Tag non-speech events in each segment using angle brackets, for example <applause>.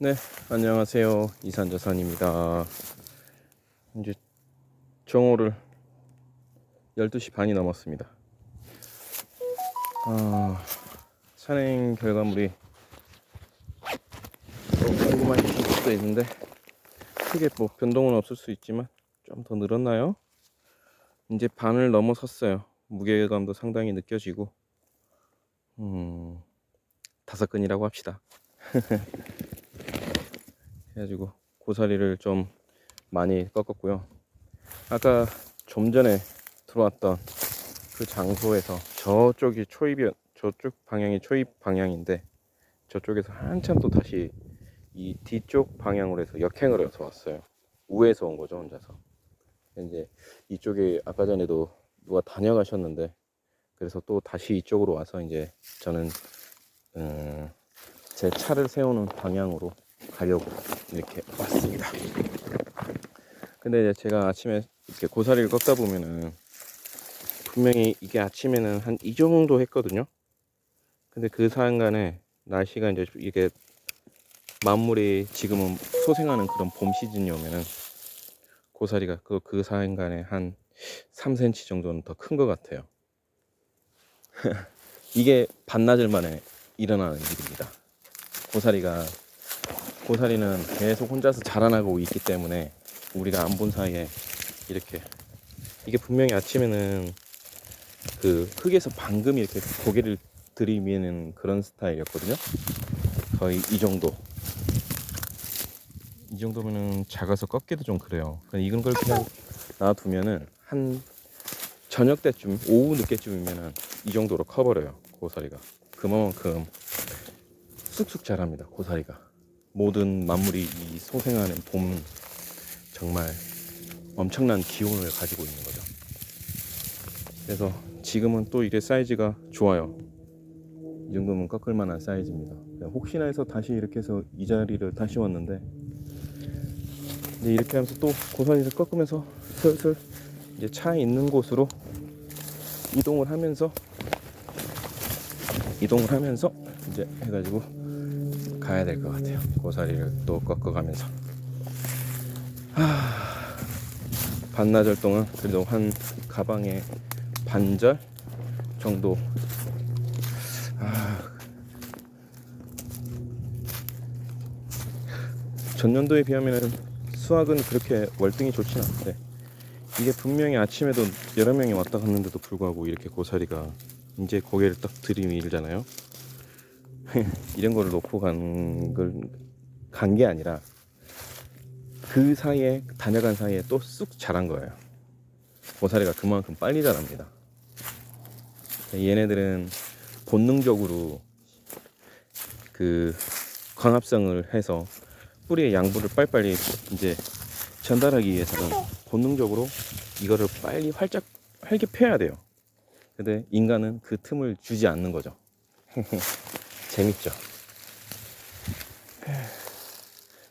네, 안녕하세요. 이산저산입니다. 이제 정오를 12시 반이 넘었습니다. 아, 산행 결과물이 궁금하실 수도 있는데 크게 뭐 변동은 없을 수 있지만 좀 더 늘었나요? 이제 반을 넘어섰어요. 무게감도 상당히 느껴지고 음, 다섯 근이라고 합시다. <laughs> 해가지고 고사리를 좀 많이 꺾었고요. 아까 좀 전에 들어왔던 그 장소에서 저쪽이 초입이 저쪽 방향이 초입 방향인데 저쪽에서 한참 또 다시 이 뒤쪽 방향으로 해서 역행을 해서 왔어요. 우에서 온 거죠 혼자서. 이제 이쪽에 아까 전에도 누가 다녀가셨는데 그래서 또 다시 이쪽으로 와서 이제 저는 음, 제 차를 세우는 방향으로 가려고 이렇게 왔습니다. 근데 제가 아침에 이렇게 고사리를 꺾다 보면은 분명히 이게 아침에는 한 이 정도 했거든요. 근데 그 사이간에 날씨가 이제 이게 만물이 지금은 소생하는 그런 봄 시즌이 오면은 고사리가 그, 그 사이간에 한 3cm 정도는 더 큰 것 같아요. <laughs> 이게 반나절 만에 일어나는 일입니다. 고사리가 고사리는 계속 혼자서 자라나고 있기 때문에 우리가 안 본 사이에 이렇게 이게 분명히 아침에는 그 흙에서 방금 이렇게 고개를 들이미는 그런 스타일이었거든요. 거의 이 정도. 이 정도면은 작아서 꺾기도 좀 그래요. 그냥 이런 걸 그냥 놔두면은 한 저녁 때쯤, 오후 늦게쯤이면은 이 정도로 커버려요. 고사리가. 그만큼 쑥쑥 자랍니다. 고사리가. 모든 만물이 이 소생하는 봄은 정말 엄청난 기운을 가지고 있는 거죠. 그래서 지금은 또 이게 사이즈가 좋아요. 이 정도면 꺾을 만한 사이즈입니다. 혹시나 해서 다시 이렇게 해서 이 자리를 다시 왔는데 이제 이렇게 하면서 또 고사리를 꺾으면서 슬슬 이제 차 있는 곳으로 이동을 하면서 이동을 하면서 이제 해가지고 가야 될 것 같아요. 고사리를 또 꺾어가면서. 하... 반나절 동안 그래도 한 가방에 반절 정도. 아... 전년도에 비하면 수학은 그렇게 월등히 좋진 않은데 이게 분명히 아침에도 여러 명이 왔다 갔는데도 불구하고 이렇게 고사리가 이제 고개를 딱 들이밀잖아요. <laughs> 이런 거를 놓고 간 걸 간 게 아니라 그 사이에 다녀간 사이에 또 쑥 자란 거예요. 고사리가 그만큼 빨리 자랍니다. 얘네들은 본능적으로 그 광합성을 해서 뿌리의 양분을 빨리빨리 이제 전달하기 위해서는 본능적으로 이거를 빨리 활짝 활게 펴야 돼요. 근데 인간은 그 틈을 주지 않는 거죠. <laughs> 재밌죠.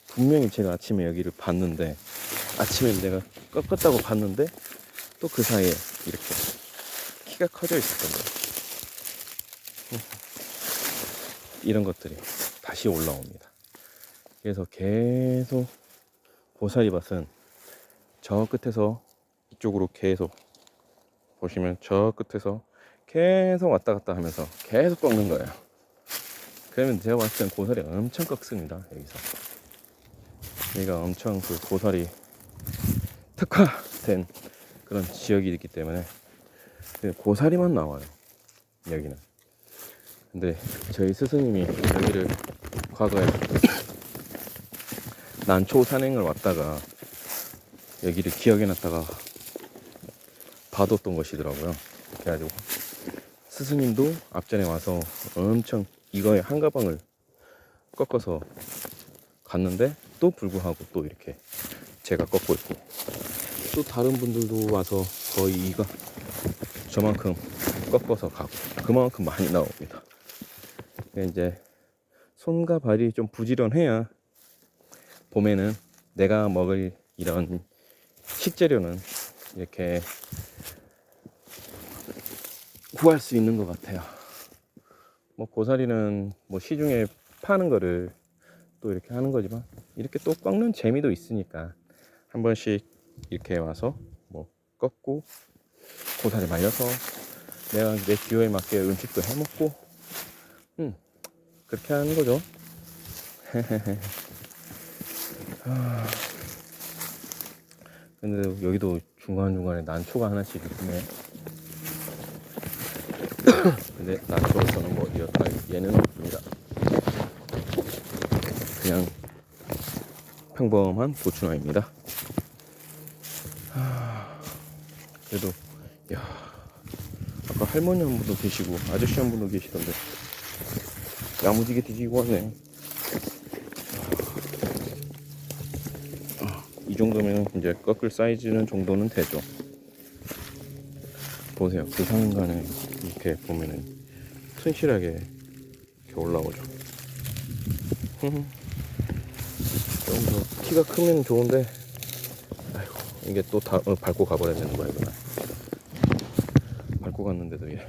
분명히 제가 아침에 여기를 봤는데 아침에 내가 꺾었다고 봤는데 또 그 사이에 이렇게 키가 커져 있었던 거예요. <laughs> 이런 것들이 다시 올라옵니다. 그래서 계속 보사리밭은 저 끝에서 이쪽으로 계속 보시면 저 끝에서 계속 왔다 갔다 하면서 계속 꺾는 거예요. 그러면 제가 봤을 땐 고사리 엄청 꺾습니다. 여기서. 여기가 엄청 그 고사리 특화된 그런 지역이 있기 때문에 고사리만 나와요. 여기는. 근데 저희 스승님이 여기를 과거에 <coughs> 난초 산행을 왔다가 여기를 기억해 놨다가 봐뒀던 것이더라고요. 그래가지고 스승님도 앞전에 와서 엄청 이거에 한 가방을 꺾어서 갔는데 또 불구하고 또 이렇게 제가 꺾고 있고 또 다른 분들도 와서 거의 이거 저만큼 꺾어서 가고 그만큼 많이 나옵니다. 이제 손과 발이 좀 부지런해야 봄에는 내가 먹을 이런 식재료는 이렇게 구할 수 있는 것 같아요. 뭐 고사리는 뭐 시중에 파는 거를 또 이렇게 하는 거지만 이렇게 또 꺾는 재미도 있으니까 한 번씩 이렇게 와서 뭐 꺾고 고사리 말려서 내가 내 기호에 맞게 음식도 해 먹고 음 그렇게 하는 거죠. <laughs> 아, 근데 여기도 중간중간에 난초가 하나씩 있네. 근데 난초로서는 뭐 이렇다 얘는 없습니다. 그냥 평범한 고추나입니다. 하, 그래도 야 아까 할머니 한 분도 계시고 아저씨 한 분도 계시던데 야무지게 뒤지고 왔네. 아, 이 정도면 이제 꺾을 사이즈는 정도는 되죠. 보세요. 그 상간에 이렇게 보면은 튼실하게 이렇게 올라오죠. <laughs> 좀더 키가 크면 좋은데, 아이고, 이게 또 다, 어, 밟고 가버려야 되는 거야, 이거는. 밟고 갔는데도 얘.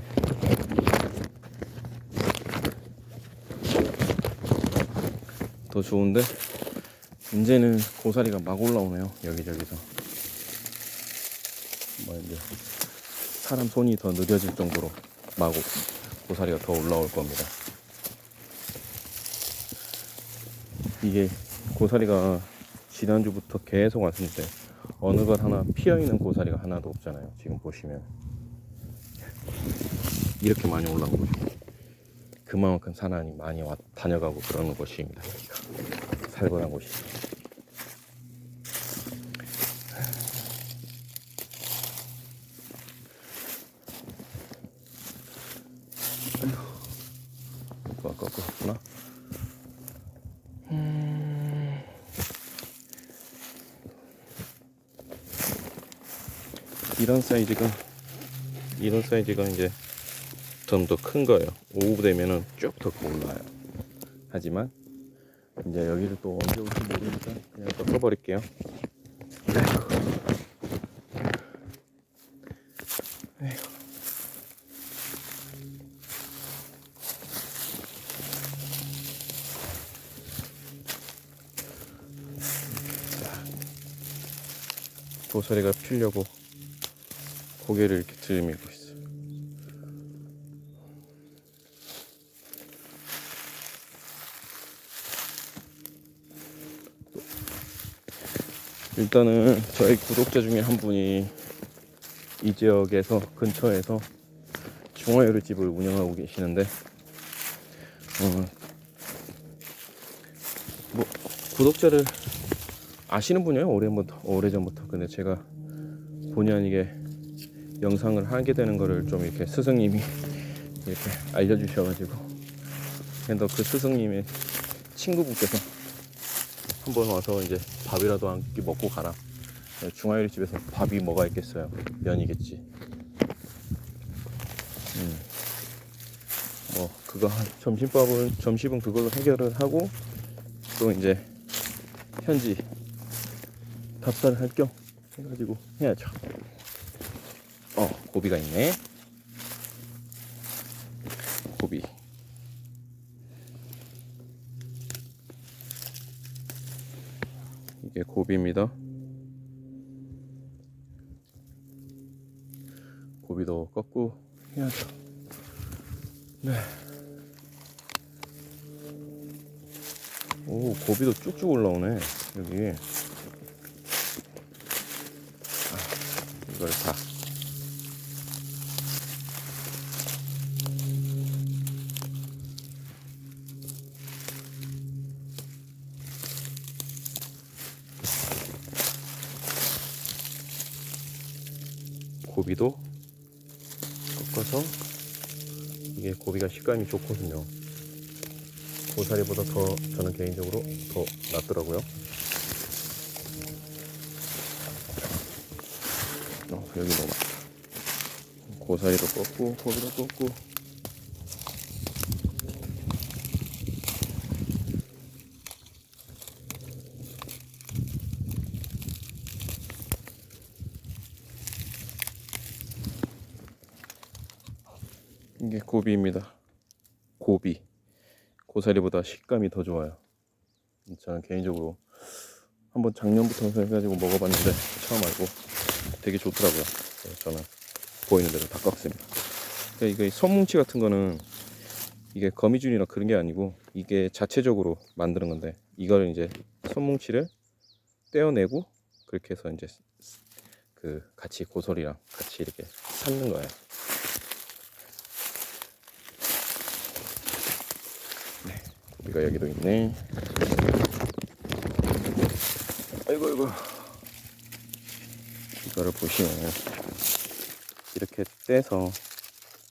더 좋은데, 이제는 고사리가 막 올라오네요, 여기저기서. 뭐, 이제, 사람 손이 더 느려질 정도로 막 오- 고사리가 더 올라올 겁니다. 이게 고사리가 지난주부터 계속 왔는데 어느 것 하나 피어 있는 고사리가 하나도 없잖아요. 지금 보시면 이렇게 많이 올라온 거죠. 그만큼 산안이 많이 와, 다녀가고 그러는 곳입니다. 살벌한 곳이. 아까 꺾었구나. 이런 사이즈가 이런 사이즈가 이제 좀 더 큰 거예요. 오후 되면은 쭉 더 올라와요. 하지만 이제 여기를 또 언제 올지 모르니까 그냥 꺾어버릴게요. 아이고. 아이고. 고사리가 피려고 고개를 이렇게 들밀고 있어. 일단은 저희 구독자 중에 한 분이 이 지역에서 근처에서 중화요리 집을 운영하고 계시는데 어, 뭐 구독자를 아시는 분이에요 오래부터 오래전부터 근데 제가 본의 아니게 영상을 하게 되는 거를 좀 이렇게 스승님이 이렇게 알려주셔가지고 근데 그 스승님의 친구분께서 한번 와서 이제 밥이라도 한 끼 먹고 가라 중화요리 집에서 밥이 뭐가 있겠어요 면이겠지 음. 뭐 그거 한- 점심밥은 점심은 그걸로 해결을 하고 또 이제 현지 답사를 할 겸 해가지고 해야죠. 어, 고비가 있네. 고비. 이게 고비입니다. 고비도 꺾고 해야죠. 네. 오, 고비도 쭉쭉 올라오네. 여기. 이걸 다 고비도 꺾어서 이게 고비가 식감이 좋거든요. 고사리보다 더 저는 개인적으로 더 낫더라고요. 어, 여기 너무 많다. 고사리도 꺾고, 고기도 꺾고. 이게 고비입니다. 고비. 고사리보다 식감이 더 좋아요. 저는 개인적으로 한번 작년부터 해가지고 먹어봤는데 처음 알고 되게 좋더라고요. 그래서 저는 보이는 대로 다 깎습니다. 그러니까 이게 손뭉치 같은 거는 이게 거미줄이나 그런 게 아니고 이게 자체적으로 만드는 건데 이걸 이제 손뭉치를 떼어내고 그렇게 해서 이제 그 같이 고소리랑 같이 이렇게 삶는 거예요. 네, 고기가 여기도 있네. 아이고 아이고. 이거를 보시면 이렇게 떼서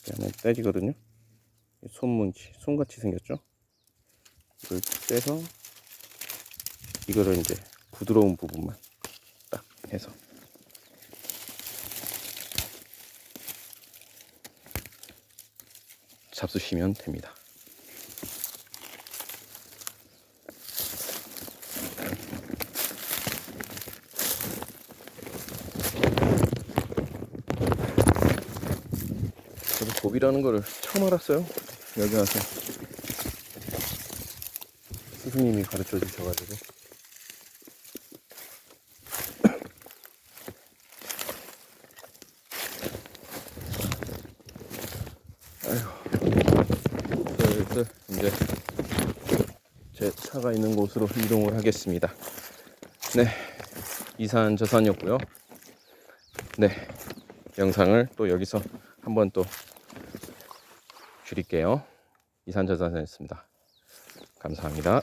그냥 떼지거든요. 이 손문치, 손같이 생겼죠? 이걸 떼서 이거를 이제 부드러운 부분만 딱 해서 잡수시면 됩니다. 고비라는 거를 처음 알았어요. 여기 와서 스승님이 가르쳐 주셔가지고. 이제 제 차가 있는 곳으로 이동을 하겠습니다. 네. 이산 저산이었고요. 네. 영상을 또 여기서 한번 또 줄일게요. 이산 저산이었습니다. 감사합니다.